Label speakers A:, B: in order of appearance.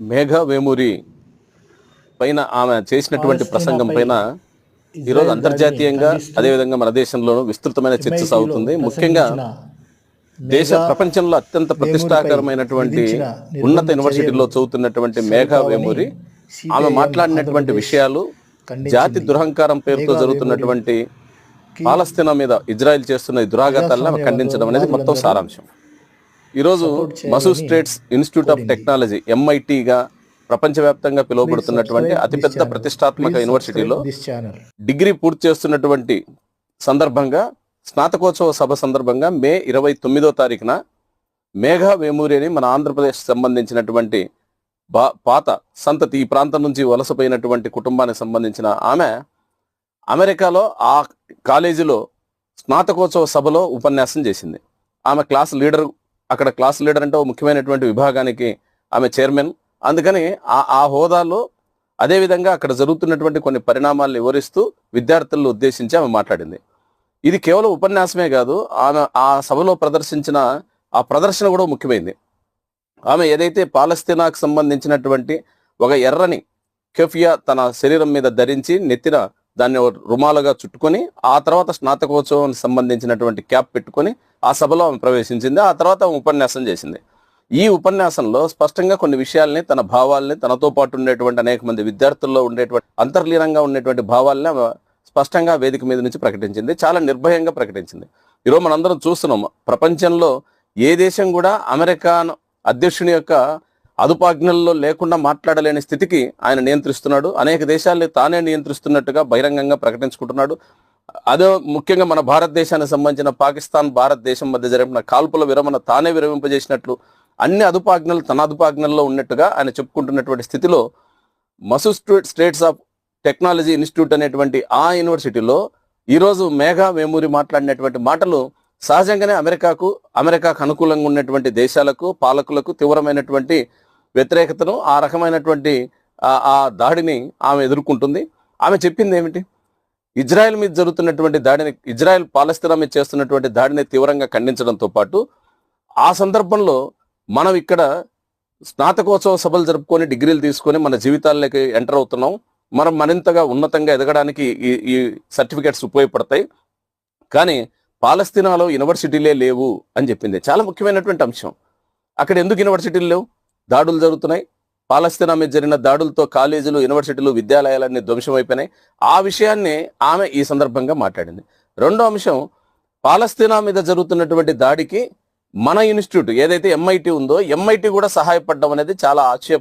A: మేఘ వేమూరి పైన ఆమె చేసినటువంటి ప్రసంగం పైన ఈరోజు అంతర్జాతీయంగా అదేవిధంగా మన దేశంలోనూ విస్తృతమైన చర్చ సాగుతుంది. ముఖ్యంగా దేశ ప్రపంచంలో అత్యంత ప్రతిష్టాకరమైనటువంటి ఉన్నత యూనివర్సిటీలో చదువుతున్నటువంటి మేఘ వేమూరి ఆమె మాట్లాడినటువంటి విషయాలు జాతి దురహంకారం పేరుతో జరుగుతున్నటువంటి పాలస్తీనా మీద ఇజ్రాయెల్ చేస్తున్న దురాఘాతాలను ఖండించడం అనేది మొత్తం సారాంశం. ఈరోజు మసూస్ట్రేట్స్ ఇన్స్టిట్యూట్ ఆఫ్ టెక్నాలజీ ఎంఐటిగా ప్రపంచవ్యాప్తంగా పిలువబడుతున్నటువంటి అతిపెద్ద ప్రతిష్టాత్మక యూనివర్సిటీలో డిగ్రీ పూర్తి చేస్తున్నటువంటి సందర్భంగా స్నాతకోత్సవ సభ సందర్భంగా మే ఇరవై తొమ్మిదో తారీఖున మేఘా వేమూరి అని మన ఆంధ్రప్రదేశ్ సంబంధించినటువంటి బా పాత సంతతి ఈ ప్రాంతం నుంచి వలసపోయినటువంటి కుటుంబానికి సంబంధించిన ఆమె అమెరికాలో ఆ కాలేజీలో స్నాతకోత్సవ సభలో ఉపన్యాసం చేసింది. ఆమె క్లాస్ లీడర్ అక్కడ క్లాస్ లీడర్ అంటే ముఖ్యమైనటువంటి విభాగానికి ఆమె చైర్మన్. అందుకని ఆ ఆ హోదాలో అదేవిధంగా అక్కడ జరుగుతున్నటువంటి కొన్ని పరిణామాలను వివరిస్తూ విద్యార్థులను ఉద్దేశించి ఆమె మాట్లాడింది. ఇది కేవలం ఉపన్యాసమే కాదు ఆమె ఆ సభలో ప్రదర్శించిన ఆ ప్రదర్శన కూడా ముఖ్యమైంది. ఆమె ఏదైతే పాలస్తీనాకు సంబంధించినటువంటి ఒక ఎర్రని కెఫియా తన శరీరం మీద ధరించి నెత్తిన దాన్ని రుమాలుగా చుట్టుకొని ఆ తర్వాత స్నాతకోత్సవానికి సంబంధించినటువంటి క్యాప్ పెట్టుకొని ఆ సభలో ఆమె ప్రవేశించింది. ఆ తర్వాత ఆమె ఉపన్యాసం చేసింది. ఈ ఉపన్యాసంలో స్పష్టంగా కొన్ని విషయాల్ని తన భావాల్ని తనతో పాటు ఉండేటువంటి అనేక మంది విద్యార్థుల్లో ఉండేటువంటి అంతర్లీనంగా ఉండేటువంటి భావాల్ని ఆమె స్పష్టంగా వేదిక మీద నుంచి ప్రకటించింది. చాలా నిర్భయంగా ప్రకటించింది. ఈరోజు మనందరం చూస్తున్నాం ప్రపంచంలో ఏ దేశం కూడా అమెరికా అధ్యక్షుని యొక్క అదుపాజ్ఞల్లో లేకుండా మాట్లాడలేని స్థితికి ఆయన నియంత్రిస్తున్నాడు. అనేక దేశాల్ని తానే నియంత్రిస్తున్నట్టుగా బహిరంగంగా ప్రకటించుకుంటున్నాడు. అదే ముఖ్యంగా మన భారతదేశానికి సంబంధించిన పాకిస్తాన్ భారతదేశం మధ్య జరిపిన కాల్పుల విరమణ తానే విరమింపజేసినట్లు అన్ని అదుపాజ్ఞలు తన అదుపాజ్ఞల్లో ఉన్నట్టుగా ఆయన చెప్పుకుంటున్నటువంటి స్థితిలో Massachusetts of technology institute అనేటువంటి ఆ యూనివర్సిటీలో ఈరోజు మేఘా మేమూరి మాట్లాడినటువంటి మాటలు సహజంగానే అమెరికాకు అమెరికాకు అనుకూలంగా ఉన్నటువంటి దేశాలకు పాలకులకు తీవ్రమైనటువంటి వ్యతిరేకతను ఆ రకమైనటువంటి ఆ- దాడిని ఆమె ఎదుర్కొంటుంది. ఆమె చెప్పింది ఏమిటి? ఇజ్రాయెల్ మీద జరుగుతున్నటువంటి దాడిని ఇజ్రాయెల్ పాలస్తీనా మీద చేస్తున్నటువంటి దాడిని తీవ్రంగా ఖండించడంతో పాటు ఆ సందర్భంలో మనం ఇక్కడ స్నాతకోత్సవ సభలు జరుపుకొని డిగ్రీలు తీసుకొని మన జీవితాల్లోకి ఎంటర్ అవుతున్నాం. మనం మరింతగా ఉన్నతంగా ఎదగడానికి ఈ ఈ సర్టిఫికేట్స్ ఉపయోగపడతాయి. కానీ పాలస్తీనాలో యూనివర్సిటీలే లేవు అని చెప్పింది. చాలా ముఖ్యమైనటువంటి అంశం. అక్కడ ఎందుకు యూనివర్సిటీలు లేవు? దాడులు జరుగుతున్నాయి. పాలస్తీనా మీద జరిగిన దాడులతో కాలేజీలు యూనివర్సిటీలు విద్యాలయాలన్నీ ధ్వంసమైపోయినాయి. ఆ విషయాన్ని ఆమె ఈ సందర్భంగా మాట్లాడింది. రెండో అంశం పాలస్తీనా మీద జరుగుతున్నటువంటి దాడికి మన ఇన్స్టిట్యూట్ ఏదైతే ఎంఐటి ఉందో ఎంఐటి కూడా సహాయపడడం అనేది చాలా ఆక్షేప